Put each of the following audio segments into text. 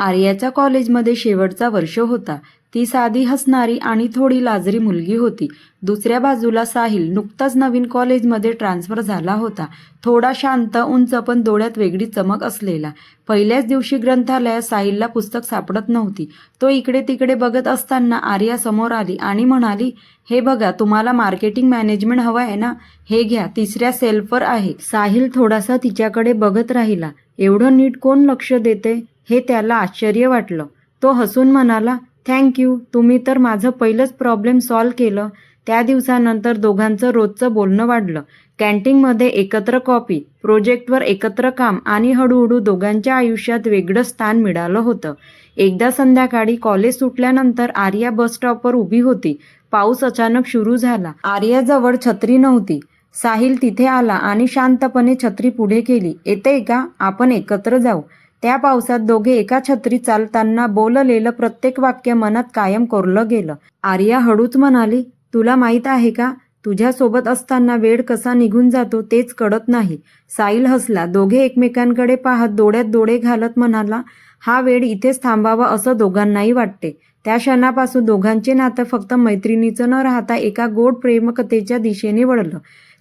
आर्याच्या कॉलेजमध्ये शेवटचा वर्ष होता. ती साधी हसणारी आणि थोडी लाजरी मुलगी होती. दुसऱ्या बाजूला साहिल नुकताच नवीन कॉलेजमध्ये ट्रान्सफर झाला होता. थोडा शांत उंच पण डोळ्यात वेगळी चमक असलेला. पहिल्याच दिवशी ग्रंथालयात साहिलला पुस्तक सापडत नव्हती. तो इकडे तिकडे बघत असताना आर्या समोर आली आणि म्हणाली हे बघा तुम्हाला मार्केटिंग मॅनेजमेंट हवं आहे ना? हे घ्या तिसऱ्या सेल्फवर आहे. साहिल थोडासा तिच्याकडे बघत राहिला. एवढं नीट कोण लक्ष देते? हे त्याला आश्चर्य वाटलं. तो हसून म्हणाला थँक्यू तुम्ही तर माझं पहिलंच प्रॉब्लेम सॉल्व केलं. त्या दिवसानंतर दोघांचं रोजचं बोलणं वाढलं. कॅन्टीनमध्ये एकत्र कॉपी प्रोजेक्टवर एकत्र काम आणि हळूहळू दोघांच्या आयुष्यात वेगळं स्थान मिळालं होतं. एकदा संध्याकाळी कॉलेज सुटल्यानंतर आर्या बस स्टॉपवर उभी होती. पाऊस अचानक सुरू झाला. आर्याजवळ छत्री नव्हती. साहिल तिथे आला आणि शांतपणे छत्री पुढे केली. येते का? आपण एकत्र जाऊ. त्या पावसात दोघे एका छत्री चालताना बोललेलं प्रत्येक वाक्य मनात कायम कोरलं गेलं. आर्या हळूच म्हणाली तुला माहीत आहे का? तुझ्यासोबत असताना वेळ कसा निघून जातो तेच कळत नाही साईल हसला. दोघे एकमेकांकडे पाहत डोळ्यात डोळे घालत म्हणाला हा वेळ इथेच थांबावा असं दोघांनाही वाटते त्या क्षणापासून दोघांचे नातं फक्त मैत्रिणीचं न राहता एका गोड प्रेमकथेच्या दिशेने वळलं.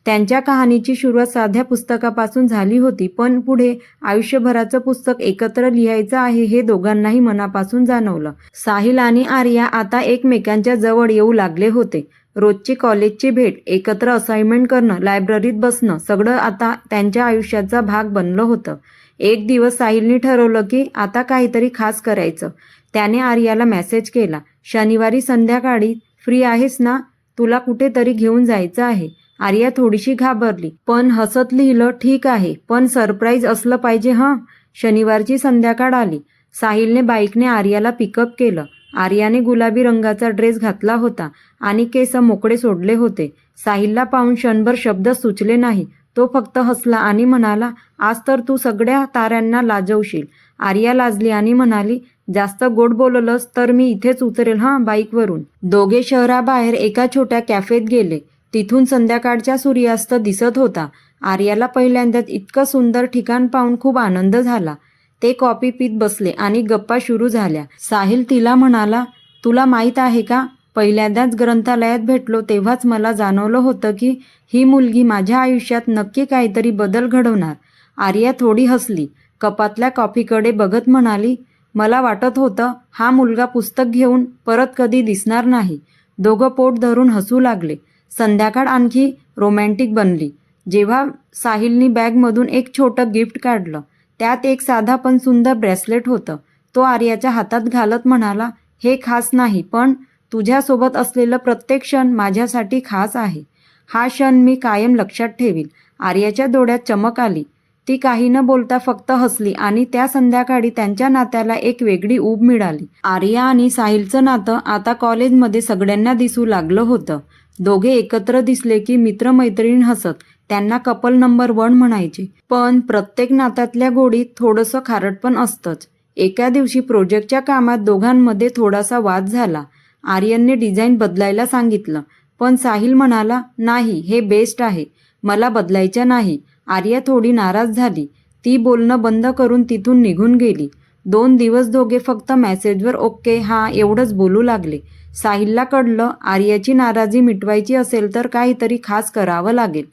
त्यांच्या कहाणीची सुरुवात साध्या पुस्तकापासून झाली होती पण पुढे आयुष्यभराचं पुस्तक एकत्र लिहायचं आहे हे दोघांनाही मनापासून जाणवलं. साहिल आणि आर्या आता एकमेकांच्या जवळ येऊ लागले होते. रोजची कॉलेजची भेट एकत्र असाइनमेंट करणं लायब्ररीत बसणं सगळं आता त्यांच्या आयुष्याचा भाग बनलं होतं. एक दिवस साहिलने ठरवलं की आता काहीतरी खास करायचं. त्याने आर्याला मेसेज केला शनिवारी संध्याकाळी फ्री आहेस ना? तुला कुठेतरी घेऊन जायचं आहे. आर्या थोडीशी घाबरली. पण हसत लिहिलं ठीक आहे पण सरप्राईज असलं पाहिजे हं. शनिवारची संध्याकाळ आली. साहिलने बाईकने आर्याला पिकअप केलं. आर्याने गुलाबी रंगाचा ड्रेस घातला होता आणि केस मोकळे सोडले होते. साहिलला पाहून क्षणभर शब्द सुचले नाही. तो फक्त हसला आणि म्हणाला आज तर तू सगळ्या ताऱ्यांना लाजवशील. आर्या लाजली आणि म्हणाली जास्त गोड बोललंस तर मी इथेच उतरेल हां बाईकवरून. दोघे शहराबाहेर एका छोट्या कॅफेत गेले. तिथून संध्याकाळच्या सूर्यास्त दिसत होता. आर्याला पहिल्यांदाच इतकं सुंदर ठिकाण पाहून खूप आनंद झाला. ते कॉपी पीत बसले आणि गप्पा सुरू झाल्या. साहिल तिला म्हणाला तुला माहीत आहे का? पहिल्यांदाच ग्रंथालयात भेटलो तेव्हाच मला जाणवलं होतं की ही मुलगी माझ्या आयुष्यात नक्की काहीतरी बदल घडवणार. आर्या थोडी हसली. कपातल्या कॉफीकडे बघत म्हणाली मला वाटत होतं हा मुलगा पुस्तक घेऊन परत कधी दिसणार नाही. दोघं पोट धरून हसू लागले. संध्याकाळ आणखी रोमॅन्टिक बनली. जेव्हा साहिलनी बॅगमधून एक छोटं गिफ्ट काढलं त्यात एक साधा पण सुंदर ब्रेसलेट होतं. तो आर्याच्या हातात घालत म्हणाला हे खास नाही पण तुझ्यासोबत असलेलं प्रत्येक क्षण माझ्यासाठी खास आहे. हा क्षण मी कायम लक्षात ठेवील आर्याच्या डोळ्यात चमक आली. ती काही न बोलता फक्त हसली आणि त्या संध्याकाळी त्यांच्या नात्याला एक वेगळी ऊब मिळाली. आर्या आणि साहिलचं नातं आता कॉलेजमध्ये सगळ्यांना दिसू लागलं होतं. दोघे एकत्र दिसले की मित्रमैत्रीण हसत. त्यांना कपल नंबर वन म्हणायचे. पण प्रत्येक नात्यातल्या गोडीत थोडंसं खारट पण असतंच. एका दिवशी प्रोजेक्टच्या कामात दोघांमध्ये थोडासा वाद झाला. आर्यनने डिझाईन बदलायला सांगितलं. पण साहिल म्हणाला नाही हे बेस्ट आहे. मला बदलायचं नाही. आर्या थोडी नाराज झाली. ती बोलणं बंद करून तिथून निघून गेली. दोन दिवस दोघे फक्त मेसेजवर ओके हा एवढंच बोलू लागले. साहिलला कळलं आर्याची नाराजी मिटवायची असेल तर काहीतरी खास करावं लागेल.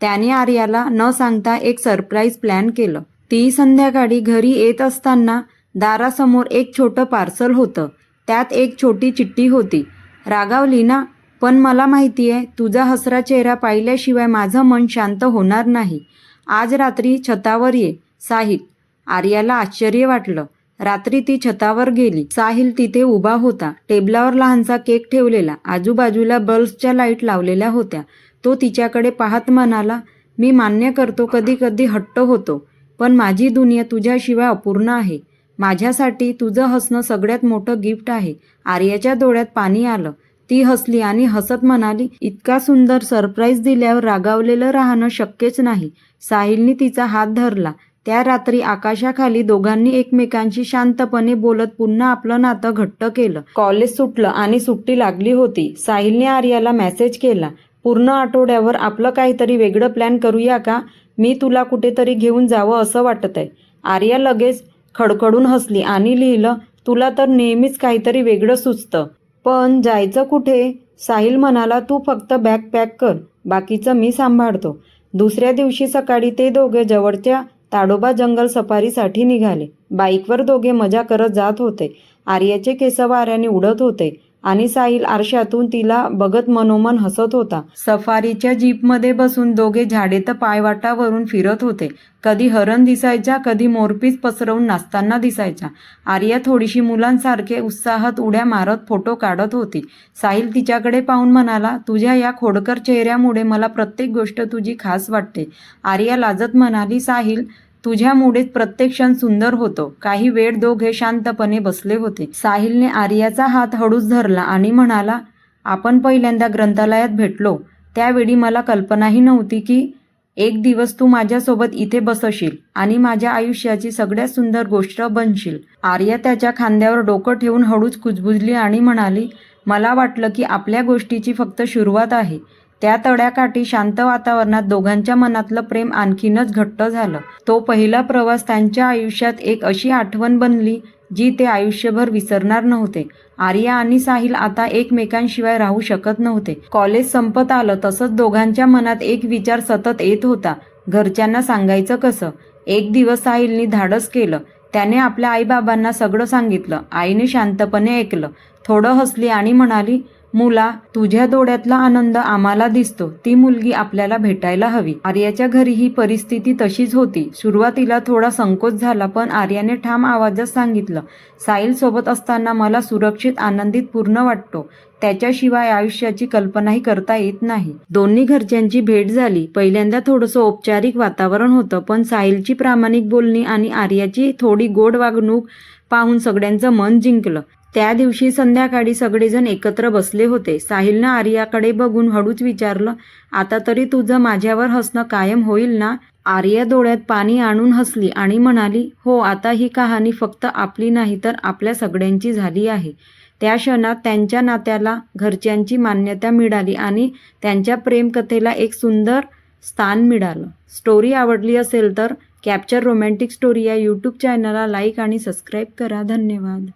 त्याने आर्याला न सांगता एक सरप्राईज प्लॅन केलं. ती संध्याकाळी घरी येत असताना दारासमोर एक छोटं पार्सल होतं. त्यात एक छोटी चिठ्ठी होती. रागावली ना पण मला माहिती आहे तुझा हसरा चेहरा पाहिल्याशिवाय माझं मन शांत होणार नाही. आज रात्री छतावर ये साहिल. आर्याला आश्चर्य वाटलं. रात्री ती छतावर गेली. साहिल तिथे उभा होता. टेबलावर लहानसा केक ठेवलेला. आजूबाजूला बल्बच्या लाइट लावलेल्या होत्या. तो तिच्याकडे पाहत म्हणाला मी मान्य करतो कधी कधी हट्ट होतो पण माझी दुनिया तुझ्याशिवाय अपूर्ण आहे. माझ्यासाठी तुझं हसणं सगळ्यात मोठं गिफ्ट आहे. आर्याच्या डोळ्यात पाणी आलं. ती हसली आणि हसत म्हणाली इतका सुंदर सरप्राईज दिल्यावर रागावलेलं राहणं शक्यच नाही. साहिलने तिचा हात धरला. त्या रात्री आकाशाखाली दोघांनी एकमेकांशी शांतपणे बोलत पुन्हा आपलं नातं घट्ट केलं. कॉलेज सुटलं आणि सुट्टी लागली होती. साहिलने आर्याला मेसेज केला पूर्ण आठवड्यावर आपलं काहीतरी वेगळं प्लॅन करूया का? मी तुला कुठेतरी घेऊन जावं असं वाटत आहे आर्या लगेच खडखडून हसली आणि लिहिलं तुला तर नेहमीच काहीतरी वेगळं सुचतं. पण जायचं कुठे? साहिल म्हणाला तू फक्त बॅग पॅक कर बाकीचं मी सांभाळतो. दुसऱ्या दिवशी सकाळी ते दोघे जवळच्या ताडोबा जंगल सफारीसाठी निघाले. बाईकवर दोघे मजा करत जात होते. आर्याचे केस वाऱ्याने उडत होते. आणि साहिल आरशातून तिला बघत मनोमन हसत होता. सफारीच्या जीपमध्ये बसून दोघे झाडे तर पायवाटावरून फिरत होते. कधी हरण दिसायच्या कधी मोरपीस पसरवून नाचताना दिसायच्या. आर्या थोडीशी मुलांसारखे उत्साहात उड्या मारत फोटो काढत होती. साहिल तिच्याकडे पाहून म्हणाला तुझ्या या खोडकर चेहऱ्यामुळे मला प्रत्येक गोष्ट तुझी खास वाटते. आर्या लाजत म्हणाली साहिल तुझ्यामुळेच प्रत्येक क्षण सुंदर होतो. काही वेळ दोघे शांतपणे बसले होते. साहिलने आर्याचा हात हळूच धरला आणि म्हणाला आपण पहिल्यांदा ग्रंथालयात भेटलो. त्यावेळी मला कल्पनाही नव्हती की एक दिवस तू माझ्यासोबत इथे बसशील आणि माझ्या आयुष्याची सगळ्यात सुंदर गोष्ट बनशील. आर्या त्याच्या खांद्यावर डोकं ठेवून हळूच कुजबुजली आणि म्हणाली मला वाटलं की आपल्या गोष्टीची फक्त सुरुवात आहे. त्या तड्याकाठी शांत वातावरणात दोघांच्या मनातलं प्रेम आणखीनच घट्ट झालं. तो पहिला प्रवास त्यांच्या आयुष्यात एक अशी आठवण बनली जी ते आयुष्यभर विसरणार नव्हते. आर्या आणि साहिल आता एकमेकांशिवाय राहू शकत नव्हते. कॉलेज संपत आलं तसंच दोघांच्या मनात एक विचार सतत येत होता. घरच्यांना सांगायचं कसं? एक दिवस साहिलनी धाडस केलं. त्याने आपल्या आईबाबांना सगळं सांगितलं. आईने शांतपणे ऐकलं. थोडं हसली आणि म्हणाली मुला तुझ्या डोळ्यातला आनंद आम्हाला दिसतो. ती मुलगी आपल्याला भेटायला हवी. आर्याच्या घरी ही परिस्थिती तशीच होती. सुरुवातीला थोडा संकोच झाला पण आर्याने ठाम आवाजात सांगितलं साहिल सोबत असताना मला सुरक्षित आनंदित पूर्ण वाटतो. त्याच्याशिवाय आयुष्याची कल्पनाही करता येत नाही. दोन्ही घरच्यांची भेट झाली. पहिल्यांदा थोडंसं औपचारिक वातावरण होतं पण साहिलची प्रामाणिक बोलणी आणि आर्याची थोडी गोड वागणूक पाहून सगळ्यांचं मन जिंकलं. त्या दिवशी संध्याकाळी सगळेजण एकत्र बसले होते. साहिलनं आर्याकडे बघून हळूच विचारलं आता तरी तुझं माझ्यावर हसणं कायम होईल ना? आर्या डोळ्यात पाणी आणून हसली आणि म्हणाली हो आता ही कहाणी फक्त आपली नाही तर आपल्या सगळ्यांची झाली आहे. त्या क्षणात त्यांच्या नात्याला घरच्यांची मान्यता मिळाली आणि त्यांच्या प्रेमकथेला एक सुंदर स्थान मिळालं. स्टोरी आवडली असेल तर कॅप्चर रोमॅन्टिक स्टोरी या यूट्यूब चॅनलला लाईक आणि सबस्क्राईब करा. धन्यवाद.